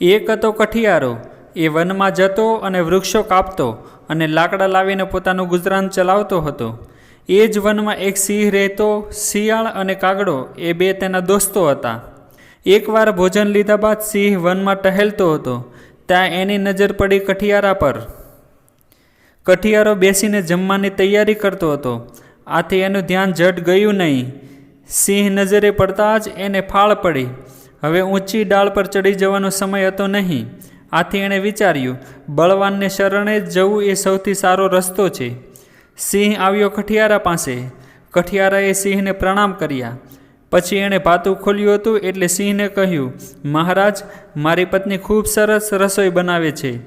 એક હતો કઠિયારો, એ વનમાં જતો અને વૃક્ષો કાપતો અને લાકડા લાવીને પોતાનું ગુજરાન ચલાવતો હતો. એ જ વનમાં એક સિંહ રહેતો, શિયાળ અને કાગડો, એ બે તેના દોસ્તો હતા. એકવાર ભોજન લીધા બાદ સિંહ વનમાં ટહેલતો હતો, ત્યાં એની નજર પડી કઠિયારા પર. કઠિયારો બેસીને જમવાની તૈયારી કરતો હતો. આથી એનું ધ્યાન જટ ગયું નહીં. સિંહ નજરે પડતા જ એને ફાળ પડી. હવે ઊંચી ડાળ પર ચડી જવાનો સમય હતો નહીં. આથી એણે વિચાર્યું, બળવાનને શરણે જ જવું એ સૌથી સારો રસ્તો છે. સિંહ આવ્યો કઠિયારા પાસે. કઠિયારાએ સિંહને પ્રણામ કર્યા. પછી એણે ભાતું ખોલ્યું હતું એટલે સિંહને કહ્યું, મહારાજ, મારી પત્ની ખૂબ સરસ રસોઈ બનાવે છે.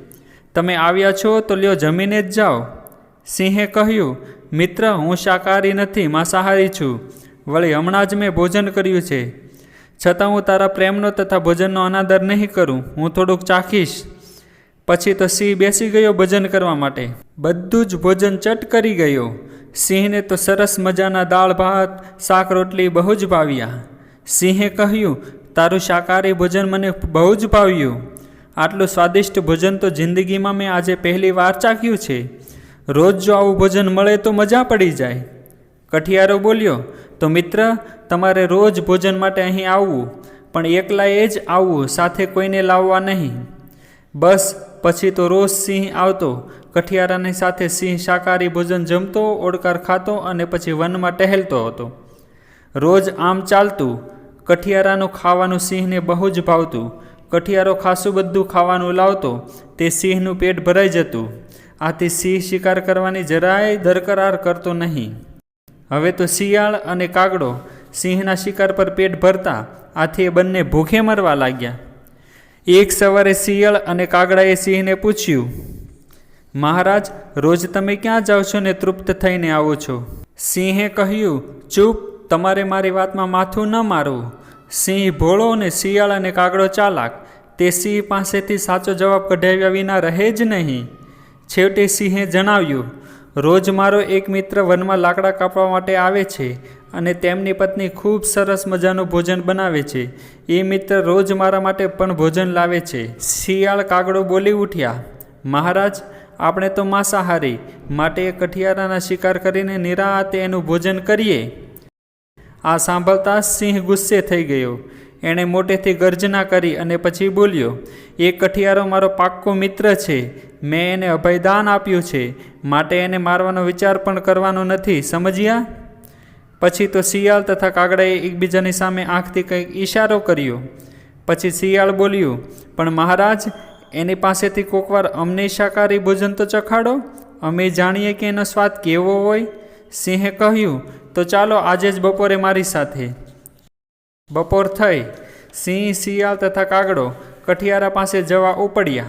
તમે આવ્યા છો તો લ્યો જમીને જ જાઓ. સિંહે કહ્યું, મિત્ર, હું શાકાહારી નથી, માંસાહારી છું. વળી હમણાં જ મેં ભોજન કર્યું છે. છતાં હું તારા પ્રેમનો તથા ભોજનનો અનાદર નહીં કરું, હું થોડુંક ચાખીશ. પછી તો સિંહ બેસી ગયો ભજન કરવા માટે. બધું જ ભોજન ચટ કરી ગયો. સિંહને તો સરસ મજાના દાળ ભાત, શાક રોટલી બહુ જ ભાવ્યા. સિંહે કહ્યું, તારું શાકાહારી ભોજન મને બહુ જ ભાવ્યું. આટલું સ્વાદિષ્ટ ભોજન તો જિંદગીમાં મેં આજે પહેલી વાર ચાખ્યું છે. રોજ જો આવું ભોજન મળે તો મજા પડી જાય. કઠિયારો બોલ્યો, તો મિત્ર, તમારે રોજ ભોજન માટે અહીં આવવું, પણ એકલાએ જ આવવું, સાથે કોઈને લાવવા નહીં. બસ, પછી તો રોજ સિંહ આવતો, કઠિયારાની સાથે સિંહ શાકાહારી ભોજન જમતો, ઓડકાર ખાતો અને પછી વનમાં ટહેલતો હતો. રોજ આમ ચાલતું, કઠિયારાનું ખાવાનું સિંહને બહુ જ ભાવતું, કઠિયારો ખાસું બધું ખાવાનું લાવતો, તે સિંહનું પેટ ભરાઈ જતું. આથી સિંહ શિકાર કરવાની જરાય દરકરાર કરતો નહીં. હવે તો શિયાળ અને કાગડો સિંહના શિકાર પર પેટ ભરતા આથી એ બંને ભૂખે મરવા લાગ્યા. એક સવારે શિયાળ અને કાગડાએ સિંહને પૂછ્યું, મહારાજ, રોજ તમે ક્યાં જાઓ છો ને તૃપ્ત થઈને આવો છો? સિંહે કહ્યું, ચૂપ, તમારે મારી વાતમાં માથું ન મારવું. સિંહ ભોળો ને શિયાળ અને કાગડો ચાલાક. તે સિંહ પાસેથી સાચો જવાબ કઢાવ્યા વિના રહે જ નહીં. છેવટે સિંહે જણાવ્યું રોજ મારો એક મિત્ર વનમાં લાકડા કાપવા માટે આવે છે અને તેમની પત્ની ખૂબ સરસ મજાનું ભોજન બનાવે છે. એ મિત્ર રોજ મારા માટે પણ ભોજન લાવે છે. શિયાળ કાગડો બોલી ઉઠ્યા, મહારાજ, આપણે તો માંસાહારી, માટે કઠિયારાના શિકાર કરીને નિરાતે એનું ભોજન કરીએ. આ સાંભળતા સિંહ ગુસ્સે થઈ ગયો. એણે મોટેથી ગર્જના કરી અને પછી બોલ્યો એ કઠિયારો મારો પાક્કો મિત્ર છે. મેં એને અભયદાન આપ્યું છે. માટે એને મારવાનો વિચાર પણ કરવાનો નથી, સમજ્યા? પછી તો શિયાળ તથા કાગડાએ એકબીજાની સામે આંખથી કંઈક ઈશારો કર્યો. પછી શિયાળ બોલ્યું, પણ મહારાજ, એની પાસેથી કોકવાર અમને શાકાહારી ભોજન તો ચખાડો? અમે જાણીએ કે એનો સ્વાદ કેવો હોય? સિંહે કહ્યું, તો ચાલો આજે જ બપોરે મારી સાથે. બપોર થઈ, સિંહ, શિયાળ તથા કાગડો કઠિયારા પાસે જવા ઉપડ્યા.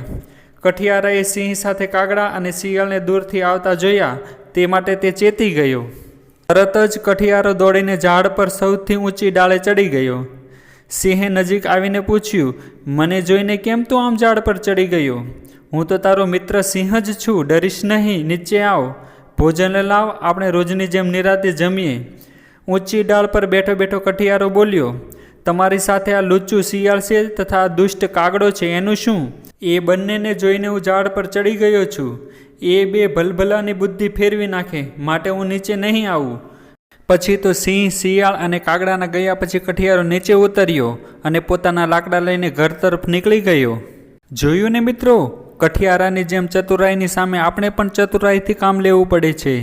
કઠિયારાએ સિંહ સાથે કાગડા અને શિયાળને દૂરથી આવતા જોયા, તે માટે તે ચેતી ગયો. તરત જ કઠિયારો દોડીને ઝાડ પર સૌથી ઊંચી ડાળે ચડી ગયો. સિંહે નજીક આવીને પૂછ્યું, મને જોઈને કેમ તું આમ ઝાડ પર ચડી ગયો? હું તો તારો મિત્ર સિંહ જ છું, ડરીશ નહીં, નીચે આવ. ભોજન લાવ, આપણે રોજની જેમ નિરાતે જમીએ. ઊંચી ડાળ પર બેઠો બેઠો કઠિયારો બોલ્યો, તમારી સાથે આ લુચ્ચું શિયાળ છે તથા દુષ્ટ કાગડો છે, એનું શું? એ બંનેને જોઈને હું ઝાડ પર ચડી ગયો છું. એ બે ભલભલાની બુદ્ધિ ફેરવી નાખે, માટે હું નીચે નહીં આવું. પછી તો સિંહ, શિયાળ અને કાગડાના ગયા પછી કઠિયારો નીચે ઉતર્યો અને પોતાના લાકડા લઈને ઘર તરફ નીકળી ગયો. જોયું ને મિત્રો, કઠિયારાની જેમ ચતુરાઈની સામે આપણે પણ ચતુરાઈથી કામ લેવું પડે છે.